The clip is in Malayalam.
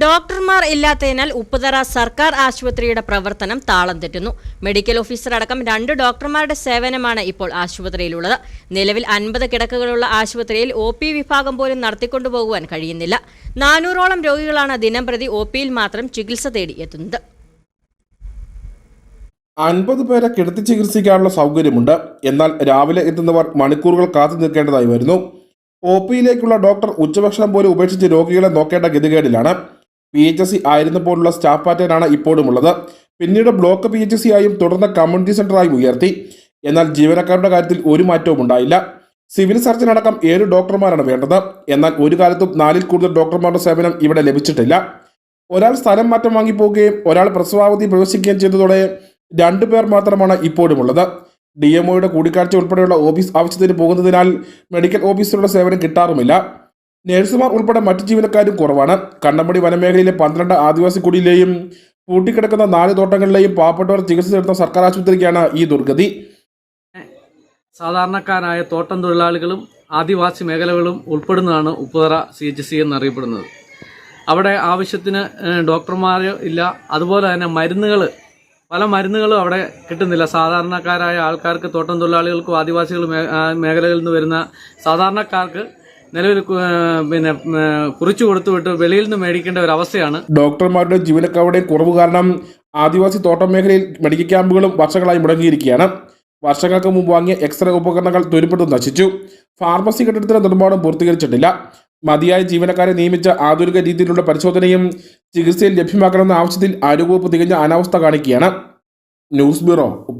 ഡോക്ടർമാർ ഇല്ലാത്തതിനാൽ ഉപ്പുതറ സർക്കാർ ആശുപത്രിയുടെ പ്രവർത്തനം താളം തെറ്റുന്നു. മെഡിക്കൽ ഓഫീസർ അടക്കം രണ്ട് ഡോക്ടർമാരുടെ സേവനമാണ് ഇപ്പോൾ ആശുപത്രിയിലുള്ളത്. നിലവിൽ അൻപത് കിടക്കകളുള്ള ആശുപത്രിയിൽ ഒ പി വിഭാഗം പോലും നടത്തിക്കൊണ്ടുപോകുവാൻ കഴിയുന്നില്ല. നാനൂറോളം രോഗികളാണ് ദിനംപ്രതി ഒ പിയിൽ മാത്രം ചികിത്സ തേടി എത്തുന്നത്. അൻപത് പേരെ കിടത്തി ചികിത്സിക്കാനുള്ള സൗകര്യമുണ്ട്. എന്നാൽ രാവിലെ എത്തുന്നവർ മണിക്കൂറുകൾ കാത്തു നിൽക്കേണ്ടതായി വരുന്നു. ഒ പിയിലേക്കുള്ള ഡോക്ടർ ഉച്ചഭക്ഷണം പോലും ഉപേക്ഷിച്ച് രോഗികളെ നോക്കേണ്ട ഗതികേടിലാണ്. പി എച്ച് എസ് സി ആയിരുന്നപ്പോഴുള്ള സ്റ്റാഫ് പാറ്റേണാണ് ഇപ്പോഴും ഉള്ളത് പിന്നീട് block P H S C ആയും തുടർന്ന് കമ്മ്യൂണിറ്റി സെന്ററായും ഉയർത്തി. എന്നാൽ ജീവനക്കാരുടെ കാര്യത്തിൽ ഒരു മാറ്റവും ഉണ്ടായില്ല. സിവിൽ സർജൻ അടക്കം ഏഴ് ഡോക്ടർമാരാണ് വേണ്ടത്. എന്നാൽ ഒരു കാലത്തും നാലിൽ കൂടുതൽ ഡോക്ടർമാരുടെ സേവനം ഇവിടെ ലഭിച്ചിട്ടില്ല. ഒരാൾ സ്ഥലം മാറ്റം വാങ്ങിപ്പോവുകയും ഒരാൾ പ്രസവാവധി പ്രവേശിക്കുകയും ചെയ്തതോടെ രണ്ടു പേർ മാത്രമാണ് ഇപ്പോഴും ഉള്ളത് ഡി എംഒയുടെ കൂടിക്കാഴ്ച ഉൾപ്പെടെയുള്ള ഓഫീസ് ആവശ്യത്തിന് പോകുന്നതിനാൽ മെഡിക്കൽ ഓഫീസറുടെ സേവനം കിട്ടാറുമില്ല. നഴ്സുമാർ ഉൾപ്പെടെ മറ്റു ജീവനക്കാരും കുറവാണ്. കണ്ണമ്പടി വനമേഖലയിലെ പന്ത്രണ്ട് ആദിവാസി കുടിയിലെയും പൂട്ടിക്കിടക്കുന്ന നാല് തോട്ടങ്ങളിലെയും പാവപ്പെട്ടവർ ചികിത്സ തേടുന്ന സർക്കാർ ആശുപത്രിക്കാണ് ഈ ദുർഗതി. സാധാരണക്കാരായ തോട്ടം തൊഴിലാളികളും ആദിവാസി മേഖലകളും ഉൾപ്പെടുന്നതാണ് ഉപ്പുതറ സി എച്ച് സി എന്നറിയപ്പെടുന്നത്. അവിടെ ആവശ്യത്തിന് ഡോക്ടർമാർ ഇല്ല. അതുപോലെ തന്നെ മരുന്നുകൾ പല മരുന്നുകളും അവിടെ കിട്ടുന്നില്ല. സാധാരണക്കാരായ ആൾക്കാർക്ക് തോട്ടം തൊഴിലാളികൾക്കും ആദിവാസികൾ മേഖലകളിൽ നിന്ന് വരുന്ന സാധാരണക്കാർക്ക് നിലവിൽ പിന്നെ കുറിച്ചു കൊടുത്തു വിട്ട് വെളിയിൽ നിന്ന് മേടിക്കേണ്ട ഒരു അവസ്ഥയാണ്. ഡോക്ടർമാരുടെ ജീവനക്കാരുടെ കുറവ് കാരണം ആദിവാസി തോട്ടം മേഖലയിൽ മെഡിക്കൽ ക്യാമ്പുകളും വർഷങ്ങളായി മുടങ്ങിയിരിക്കുകയാണ്. വർഷങ്ങൾക്ക് മുമ്പ് വാങ്ങിയ എക്സ്റേ ഉപകരണങ്ങൾ തൊരുപ്പെട്ട് നശിച്ചു. ഫാർമസി കെട്ടിടത്തിന്റെ നിർമ്മാണം പൂർത്തീകരിച്ചിട്ടില്ല. മതിയായ ജീവനക്കാരെ നിയമിച്ച ആധുനിക രീതിയിലുള്ള പരിശോധനയും ചികിത്സയിൽ ലഭ്യമാക്കണമെന്ന ആവശ്യത്തിൽ ആരോഗ്യവകുപ്പ് തികഞ്ഞ അനാവസ്ഥ കാണിക്കുകയാണ്. News bureau